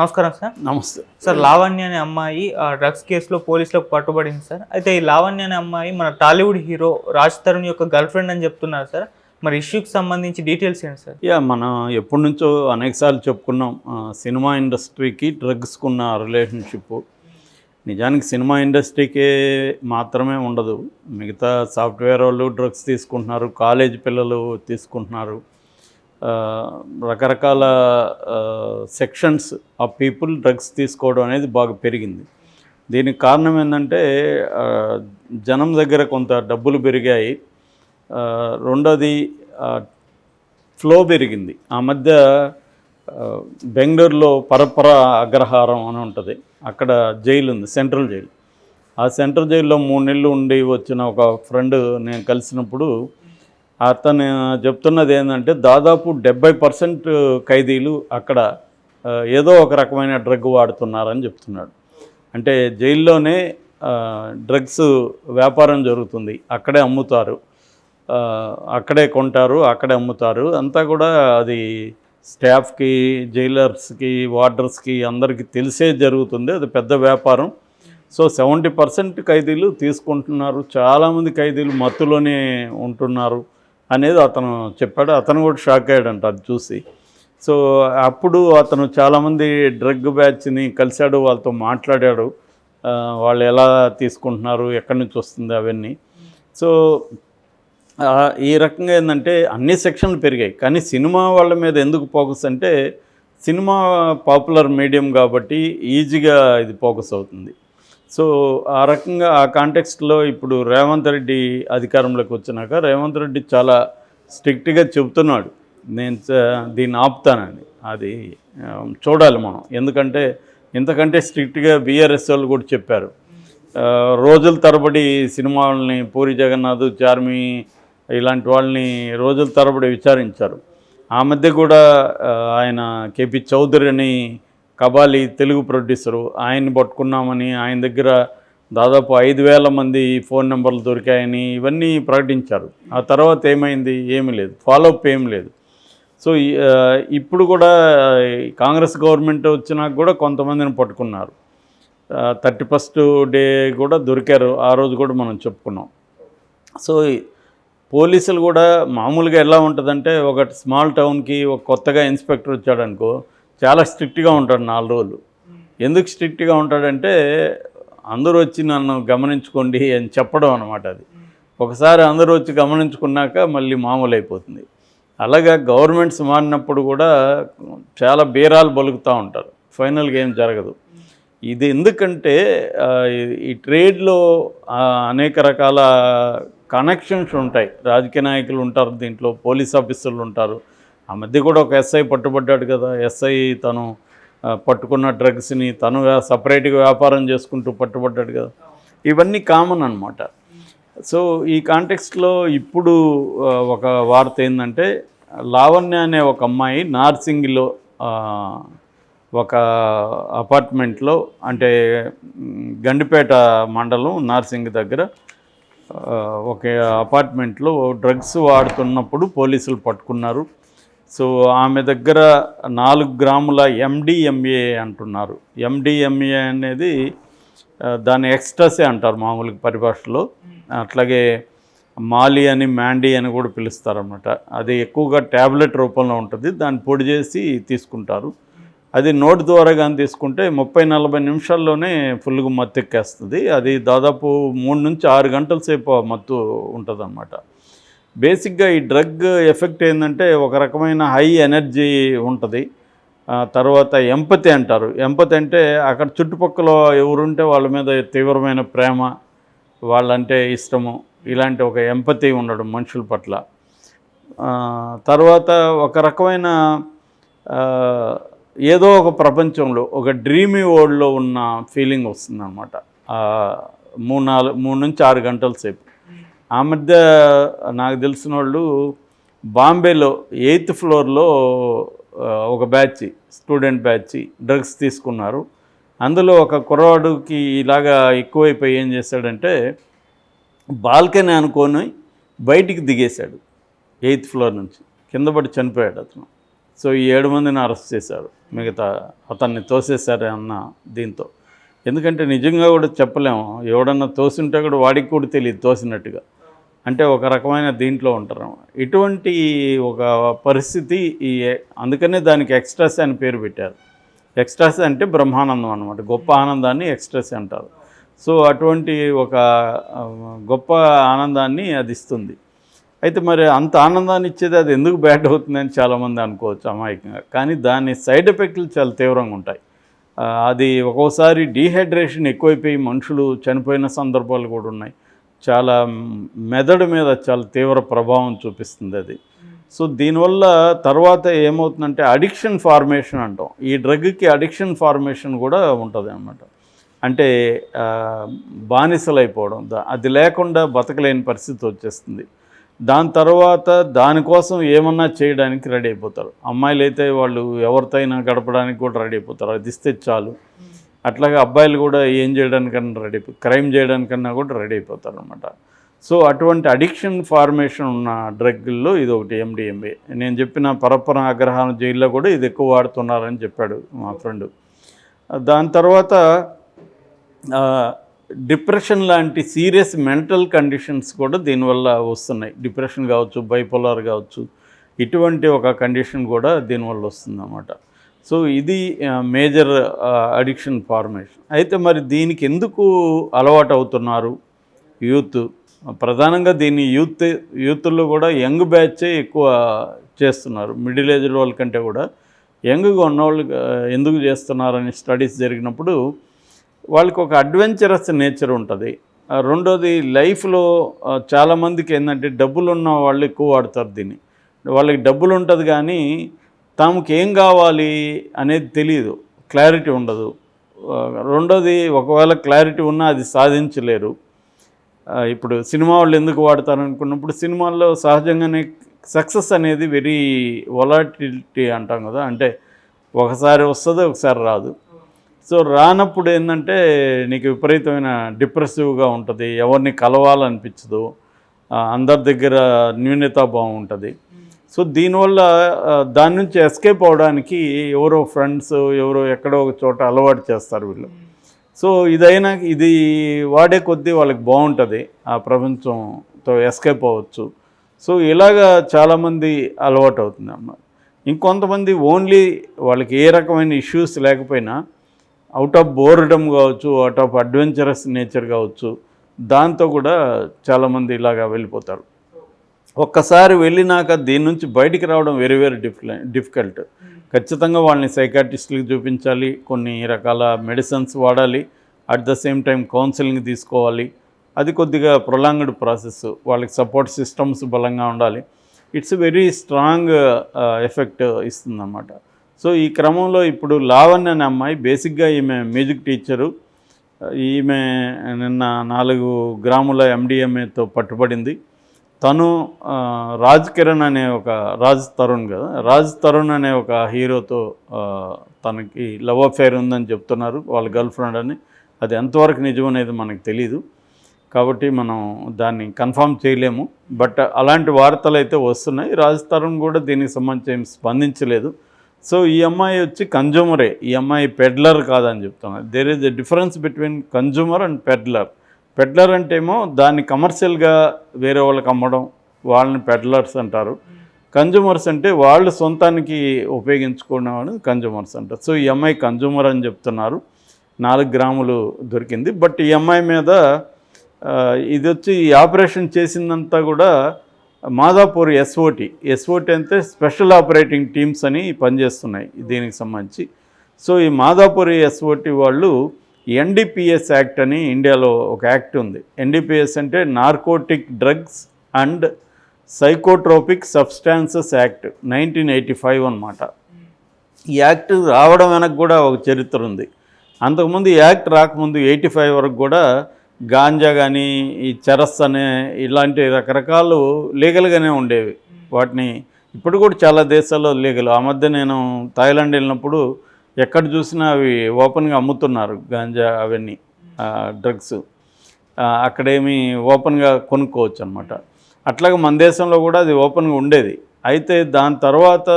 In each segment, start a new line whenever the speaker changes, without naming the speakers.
నమస్కారం సార్.
నమస్తే.
సార్ లావణ్య అనే అమ్మాయి ఆ డ్రగ్స్ కేసులో పోలీసులకు పట్టుబడింది సార్. అయితే ఈ లావణ్య అనే అమ్మాయి మన టాలీవుడ్ హీరో రాజ్ తరుణ్ యొక్క గర్ల్ ఫ్రెండ్ అని చెప్తున్నారు సార్. మరి ఇష్యూకి సంబంధించి డీటెయిల్స్ ఏంటి సార్?
యా మనం ఎప్పటి నుంచో అనేకసార్లు చెప్పుకున్నాం సినిమా ఇండస్ట్రీకి డ్రగ్స్కు ఉన్న రిలేషన్షిప్. నిజానికి సినిమా ఇండస్ట్రీకే మాత్రమే ఉండదు. మిగతా సాఫ్ట్వేర్ వాళ్ళు డ్రగ్స్ తీసుకుంటున్నారు కాలేజ్ పిల్లలు తీసుకుంటున్నారు. రకరకాల సెక్షన్స్ ఆఫ్ పీపుల్ డ్రగ్స్ తీసుకోవడం అనేది బాగా పెరిగింది. దీనికి కారణం ఏంటంటే జనం దగ్గర కొంత డబ్బులు పెరిగాయి. రెండోది ఫ్లో పెరిగింది. ఆ మధ్య బెంగళూరులో పరపర అగ్రహారం అని ఉంటుంది. అక్కడ జైలు ఉంది సెంట్రల్ జైలు. ఆ సెంట్రల్ జైల్లో మూడు నెలలు ఉండి వచ్చిన ఒక ఫ్రెండ్ నేను కలిసినప్పుడు అతను చెప్తున్నది ఏంటంటే దాదాపు డెబ్బై పర్సెంట్ ఖైదీలు అక్కడ ఏదో ఒక రకమైన డ్రగ్ వాడుతున్నారని చెప్తున్నాడు. అంటే జైల్లోనే డ్రగ్స్ వ్యాపారం జరుగుతుంది. అక్కడే అమ్ముతారు. అక్కడే కొంటారు అక్కడే అమ్ముతారు. అంతా కూడా అది స్టాఫ్కి జైలర్స్కి వార్డర్స్కి అందరికీ తెలిసే జరుగుతుంది. అది పెద్ద వ్యాపారం. సో సెవెంటీ పర్సెంట్ ఖైదీలు తీసుకుంటున్నారు. చాలామంది ఖైదీలు మత్తులోనే ఉంటున్నారు. అనేది అతను చెప్పాడు. అతను కూడా షాక్ అయ్యాడంట అది చూసి. సో అప్పుడు అతను చాలామంది డ్రగ్ బ్యాచ్ని కలిశాడు వాళ్ళతో మాట్లాడాడు. వాళ్ళు ఎలా తీసుకుంటున్నారు ఎక్కడి నుంచి వస్తుంది అవన్నీ. సో ఈ రకంగా ఏంటంటే అన్ని సెక్షన్లు పెరిగాయి. కానీ సినిమా వాళ్ళ మీద ఎందుకు ఫోకస్ అంటే సినిమా పాపులర్ మీడియం కాబట్టి ఈజీగా ఇది ఫోకస్ అవుతుంది. సో ఆ రకంగా ఆ కాంటెక్స్ట్లో ఇప్పుడు రేవంత్ రెడ్డి అధికారంలోకి వచ్చినాక రేవంత్ రెడ్డి చాలా స్ట్రిక్ట్గా చెబుతున్నాడు. నేను చ- దీన్ని ఆపుతానని. అది చూడాలి మనం. ఎందుకంటే ఇంతకంటే స్ట్రిక్ట్గా బీఆర్ఎస్ వాళ్ళు కూడా చెప్పారు. రోజుల తరబడి సినిమాలని పూరి జగన్నాథ్ చార్మి ఇలాంటి వాళ్ళని రోజుల తరబడి విచారించారు. ఆ మధ్య కూడా ఆయన కేపీ చౌదరి అని కబాలి తెలుగు ప్రొడ్యూసరు. ఆయన్ని పట్టుకున్నామని ఆయన దగ్గర దాదాపు ఐదు వేల మంది ఫోన్ నెంబర్లు దొరికాయని ఇవన్నీ ప్రకటించారు. ఆ తర్వాత ఏమైంది? ఏమీ లేదు. ఫాలోఅప్ ఏం లేదు. సో ఇప్పుడు కూడా కాంగ్రెస్ గవర్నమెంట్ వచ్చినాక కూడా కొంతమందిని పట్టుకున్నారు. థర్టీ ఫస్ట్ డే కూడా దొరికారు. ఆ రోజు కూడా మనం చెప్పుకున్నాం. సో పోలీసులు కూడా మామూలుగా ఎలా ఉంటుందంటే ఒక స్మాల్ టౌన్కి ఒక కొత్తగా ఇన్స్పెక్టర్ వచ్చాడనుకో చాలా స్ట్రిక్ట్గా ఉంటాడు నాలుగు రోజులు. ఎందుకు స్ట్రిక్ట్గా ఉంటాడంటే అందరూ వచ్చి నన్ను గమనించుకోండి అని చెప్పడం అనమాట అది. ఒకసారి అందరూ వచ్చి గమనించుకున్నాక మళ్ళీ మామూలు అయిపోతుంది అలాగా గవర్నమెంట్స్ మారినప్పుడు కూడా చాలా బీరాలు బలుకుతూ ఉంటారు. ఫైనల్గా ఏం జరగదు. ఇది ఎందుకంటే ఈ- ట్రేడ్లో అనేక రకాల కనెక్షన్స్ ఉంటాయి. రాజకీయ నాయకులు ఉంటారు దీంట్లో పోలీస్ ఆఫీసర్లు ఉంటారు. ఆ మధ్య కూడా ఒక ఎస్ఐ పట్టుబడ్డాడు కదా. ఎస్ఐ తను పట్టుకున్న డ్రగ్స్ని తను సపరేట్గా వ్యాపారం చేసుకుంటూ పట్టుబడ్డాడు కదా. ఇవన్నీ కామన్ అనమాట సో ఈ కాంటెక్స్ట్లో ఇప్పుడు ఒక వార్త ఏంటంటే లావణ్య అనే ఒక అమ్మాయి నార్సింగిలో ఒక అపార్ట్మెంట్లో అంటే గండిపేట మండలం నార్సింగ్ దగ్గర ఒక అపార్ట్మెంట్లో డ్రగ్స్ వాడుతున్నప్పుడు పోలీసులు పట్టుకున్నారు. సో ఆమె దగ్గర నాలుగు గ్రాముల ఎండిఎంఏ అంటున్నారు. ఎండిఎంఏ అనేది దాన్ని ఎక్స్ట్రాసే అంటారు మామూలుగా పరిభాషలో. అట్లాగే మాలి అని మ్యాండీ అని కూడా పిలుస్తారన్నమాట. అది ఎక్కువగా ట్యాబ్లెట్ రూపంలో ఉంటుంది. దాన్ని పొడి చేసి తీసుకుంటారు. అది నోటి ద్వారా కానీ తీసుకుంటే ముప్పై నలభై నిమిషాల్లోనే ఫుల్గా మత్తు ఎక్కేస్తుంది అది దాదాపు మూడు నుంచి ఆరు గంటల సేపు ఆ మత్తు ఉంటుంది అన్నమాట బేసిక్గా ఈ డ్రగ్ ఎఫెక్ట్ ఏంటంటే ఒక రకమైన హై ఎనర్జీ ఉంటుంది. తర్వాత ఎంపతి అంటారు. ఎంపతి అంటే అక్కడ చుట్టుపక్కల ఎవరుంటే వాళ్ళ మీద తీవ్రమైన ప్రేమ వాళ్ళంటే ఇష్టము ఇలాంటి ఒక ఎంపతి ఉండడం మనుషుల పట్ల. తర్వాత ఒక రకమైన ఏదో ఒక ప్రపంచంలో ఒక డ్రీమీ వరల్డ్లో ఉన్న ఫీలింగ్ వస్తుంది అనమాట మూడు నాలుగు మూడు నుంచి ఆరు గంటల సేపు. ఆ మధ్య నాకు తెలిసిన వాళ్ళు బాంబేలో ఎయిత్ ఫ్లోర్లో ఒక బ్యాచ్ స్టూడెంట్ బ్యాచ్ డ్రగ్స్ తీసుకున్నారు. అందులో ఒక కుర్రవాడుకి ఇలాగా ఎక్కువైపోయి ఏం చేశాడంటే బాల్కనీ అనుకొని బయటికి దిగేశాడు ఎయిత్ ఫ్లోర్ నుంచి. కింద పడి చనిపోయాడు అతను. సో ఈ ఏడు మందిని అరెస్ట్ చేశారు. మిగతా అతన్ని తోసేశారు అన్న దీంతో. ఎందుకంటే నిజంగా కూడా చెప్పలేము. ఎవడన్నా తోసింటే కూడా వాడికి కూడా తెలియదు తోసినట్టుగా. అంటే ఒక రకమైన దీంట్లో ఉంటారు ఇటువంటి ఒక పరిస్థితి ఈ అందుకనే దానికి ఎక్స్ట్రాస్ అని పేరు పెట్టారు. ఎక్స్ట్రాస్ అంటే బ్రహ్మానందం అనమాట గొప్ప ఆనందాన్ని ఎక్స్ట్రాస్ అంటారు. సో అటువంటి ఒక గొప్ప ఆనందాన్ని అది ఇస్తుంది. అయితే మరి అంత ఆనందాన్ని ఇచ్చేది అది ఎందుకు బ్యాడ్ అవుతుందని చాలామంది అనుకోవచ్చు అమాయకంగా. కానీ దాని సైడ్ ఎఫెక్ట్లు చాలా తీవ్రంగా ఉంటాయి. అది ఒక్కోసారి డీహైడ్రేషన్ ఎక్కువైపోయి మనుషులు చనిపోయిన సందర్భాలు కూడా ఉన్నాయి. చాలా మెదడు మీద చాలా తీవ్ర ప్రభావం చూపిస్తుంది అది. సో దీనివల్ల తర్వాత ఏమవుతుందంటే అడిక్షన్ ఫార్మేషన్ అంటాం. ఈ డ్రగ్కి అడిక్షన్ ఫార్మేషన్ కూడా ఉంటుంది అన్నమాట అంటే బానిసలైపోవడం. అది లేకుండా బతకలేని పరిస్థితి వచ్చేస్తుంది. దాని తర్వాత దానికోసం ఏమన్నా చేయడానికి రెడీ అయిపోతారు. అమ్మాయిలు అయితే వాళ్ళు ఎవరితో అయినా గడపడానికి కూడా రెడీ అయిపోతారు. అది ఇస్తే చాలు. అట్లాగే అబ్బాయిలు కూడా ఏం చేయడానికన్నా రెడీ క్రైమ్ చేయడానికన్నా కూడా రెడీ అయిపోతారు అనమాట సో అటువంటి అడిక్షన్ ఫార్మేషన్ ఉన్న డ్రగ్ల్లో ఇది ఒకటి ఎండిఎంఏ నేను చెప్పిన పరపర ఆగ్రహం జైల్లో కూడా ఇది ఎక్కువ వాడుతున్నారని చెప్పాడు మా ఫ్రెండ్. దాని తర్వాత డిప్రెషన్ లాంటి సీరియస్ మెంటల్ కండిషన్స్ కూడా దీనివల్ల వస్తున్నాయి. డిప్రెషన్ కావచ్చు బైపోలార్ కావచ్చు ఇటువంటి ఒక కండిషన్ కూడా దీనివల్ల వస్తుంది అన్నమాట సో ఇది మేజర్ అడిక్షన్ ఫార్మేషన్. అయితే మరి దీనికి ఎందుకు అలవాటు అవుతున్నారు యూత్? ప్రధానంగా దీన్ని యూత్ యూత్లో కూడా యంగ్ బ్యాచే ఎక్కువ చేస్తున్నారు. మిడిల్ ఏజ్ వాళ్ళ కంటే కూడా. యంగ్గా ఉన్నవాళ్ళు ఎందుకు చేస్తున్నారని స్టడీస్ జరిగినప్పుడు వాళ్ళకి ఒక అడ్వెంచరస్ నేచర్ ఉంటుంది. ఆ, రెండోది లైఫ్లో చాలామందికి ఏంటంటే డబ్బులు ఉన్న వాళ్ళు ఎక్కువ వాడతారు దీన్ని. వాళ్ళకి డబ్బులు ఉంటుంది కానీ తమకు ఏం కావాలి అనేది తెలియదు క్లారిటీ ఉండదు. రెండోది ఒకవేళ క్లారిటీ ఉన్నా అది సాధించలేరు. ఇప్పుడు సినిమా వాళ్ళు ఎందుకు వాడతారు అనుకున్నప్పుడు సినిమాల్లో సహజంగానే సక్సెస్ అనేది వెరీ వొలాటిలిటీ అంటాం కదా. అంటే ఒకసారి వస్తుంది ఒకసారి రాదు. సో రానప్పుడు ఏంటంటే నీకు విపరీతమైన డిప్రెసివ్గా ఉంటుంది. ఎవరిని కలవాలనిపించదు అందరి దగ్గర న్యూనతాభావం ఉంటుంది. సో దీనివల్ల దాని నుంచి ఎస్కేప్ అవడానికి ఎవరో ఫ్రెండ్స్ ఎవరో ఎక్కడో ఒక చోట అలవాటు చేస్తారు వీళ్ళు. సో ఇదైనా ఇది వాడే కొద్దీ వాళ్ళకి బాగుంటుంది ఆ ప్రపంచంతో ఎస్కేప్ అవ్వచ్చు. సో ఇలాగా చాలామంది అలవాటు అవుతుంది అన్నమాట. ఇంకొంతమంది ఓన్లీ వాళ్ళకి ఏ రకమైన ఇష్యూస్ లేకపోయినా అవుట్ ఆఫ్ బోర్డమ్ కావచ్చు అవుట్ ఆఫ్ అడ్వెంచరస్ నేచర్ కావచ్చు దాంతో కూడా చాలామంది ఇలాగా వెళ్ళిపోతారు. ఒక్కసారి వెళ్ళినాక దీని నుంచి బయటికి రావడం వెరీ వెరీ డిఫిక డిఫికల్ట్ ఖచ్చితంగా వాళ్ళని సైకాటిస్టులకు చూపించాలి కొన్ని రకాల మెడిసిన్స్ వాడాలి at the same time counselling తీసుకోవాలి. అది కొద్దిగా ప్రొలాంగ్డ్ ప్రాసెస్. వాళ్ళకి సపోర్ట్ సిస్టమ్స్ బలంగా ఉండాలి. ఇట్స్ వెరీ స్ట్రాంగ్ ఎఫెక్ట్ ఇస్తుందన్నమాట. సో ఈ క్రమంలో ఇప్పుడు లావణ్య అనే అమ్మాయి బేసిక్గా ఈమె మ్యూజిక్ టీచరు ఈమె నిన్న నాలుగు గ్రాముల ఎండిఎంఏతో పట్టుబడింది. తను రాజ్ కిరణ్ అనే ఒక రాజ్ తరుణ్ కదా రాజ్ తరుణ్ అనే ఒక హీరోతో తనకి లవ్ అఫేర్ ఉందని చెప్తున్నారు వాళ్ళ గర్ల్ ఫ్రెండ్ అని. అది ఎంతవరకు నిజం అనేది మనకు తెలియదు కాబట్టి మనం దాన్ని కన్ఫర్మ్ చేయలేము. బట్ అలాంటి వార్తలు అయితే వస్తున్నాయి. రాజ్ తరుణ్ కూడా దీనికి సంబంధించి ఏం స్పందించలేదు. సో ఈ అమ్మాయి వచ్చి కన్జ్యూమరే. ఈ అమ్మాయి పెడ్లర్ కాదని చెప్తున్నాను there is a difference between consumer and peddler peddler అంటే ఏమో దాన్ని కమర్షియల్గా వేరే వాళ్ళకి అమ్మడం వాళ్ళని పెడ్లర్స్ అంటారు. కన్జ్యూమర్స్ అంటే వాళ్ళు సొంతానికి ఉపయోగించుకోవడం వాళ్ళని కన్జ్యూమర్స్ అంటారు. సో ఈ అమ్మాయి కన్జ్యూమర్ అని చెప్తున్నారు. నాలుగు గ్రాములు దొరికింది. బట్ ఈ అమ్మాయి మీద ఇది వచ్చి ఈ ఆపరేషన్ చేసిందంతా కూడా Madhapur S O T S O T అంటే స్పెషల్ ఆపరేటింగ్ టీమ్స్ అని పనిచేస్తున్నాయి దీనికి సంబంధించి. సో ఈ మాదాపూర్ ఎస్ఓటి వాళ్ళు N D P S act అని ఇండియాలో ఒక యాక్ట్ ఉంది. ఎన్డిపిఎస్ అంటే narcotic drugs and psychotropic substances act nineteen eighty five అనమాట ఈ యాక్ట్ రావడం వెనక కూడా ఒక చరిత్ర ఉంది. అంతకుముందు ఈ యాక్ట్ రాకముందు ఎయిటీ ఫైవ్ వరకు కూడా గాంజా కానీ ఈ చెరస్ అనే ఇలాంటి రకరకాలు లీగల్గానే ఉండేవి. వాటిని ఇప్పుడు కూడా చాలా దేశాల్లో లీగల్. ఆ మధ్య నేను థాయిలాండ్ వెళ్ళినప్పుడు ఎక్కడ చూసినా అవి ఓపెన్గా అమ్ముతున్నారు గాంజా అవన్నీ డ్రగ్స్. అక్కడేమి ఓపెన్గా కొనుక్కోవచ్చు అనమాట అట్లాగే మన దేశంలో కూడా అది ఓపెన్గా ఉండేది. అయితే దాని తర్వాత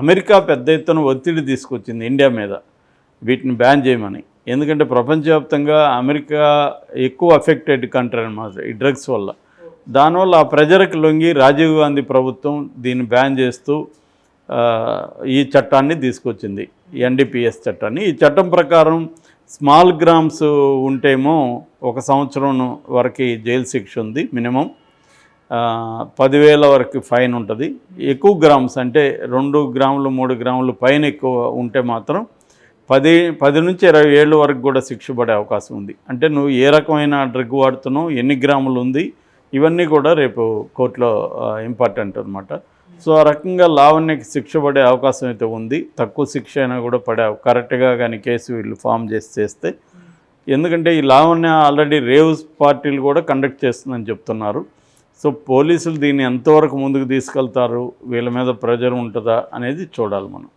అమెరికా పెద్ద ఎత్తున ఒత్తిడి తీసుకొచ్చింది ఇండియా మీద. వీటిని బ్యాన్ చేయమని. ఎందుకంటే ప్రపంచవ్యాప్తంగా అమెరికా ఎక్కువ అఫెక్టెడ్ కంట్రీ అనమాట ఈ డ్రగ్స్ వల్ల. దానివల్ల ఆ ప్రజలకు లొంగి రాజీవ్ గాంధీ ప్రభుత్వం దీన్ని బ్యాన్ చేస్తూ ఈ చట్టాన్ని తీసుకొచ్చింది. ఎన్డీపీఎస్ చట్టాన్ని ఈ చట్టం ప్రకారం స్మాల్ గ్రామ్స్ ఉంటేమో ఒక సంవత్సరం వరకు జైలు శిక్ష ఉంది మినిమం. పదివేల వరకు ఫైన్ ఉంటుంది. ఎక్కువ గ్రామ్స్ అంటే రెండు గ్రాములు మూడు గ్రాములు పైన ఎక్కువ ఉంటే మాత్రం పది పది నుంచి ఇరవై ఏళ్ళ వరకు కూడా శిక్ష పడే అవకాశం ఉంది. అంటే నువ్వు ఏ రకమైన డ్రగ్ వాడుతున్నావు ఎన్ని గ్రాములు ఉంది ఇవన్నీ కూడా రేపు కోర్టులో ఇంపార్టెంట్ అనమాట సో ఆ రకంగా లావణ్యకి శిక్ష పడే అవకాశం అయితే ఉంది. తక్కువ శిక్ష అయినా కూడా పడే కరెక్ట్గా కానీ కేసు వీళ్ళు ఫామ్ చేసి చేస్తే ఎందుకంటే ఈ లావణ్య ఆల్రెడీ రేవ్స్ పార్టీలు కూడా కండక్ట్ చేస్తుందని చెప్తున్నారు. సో పోలీసులు దీన్ని ఎంతవరకు ముందుకు తీసుకెళ్తారు? వీళ్ళ మీద ప్రెజర్ ఉంటుందా? అనేది చూడాలి మనం.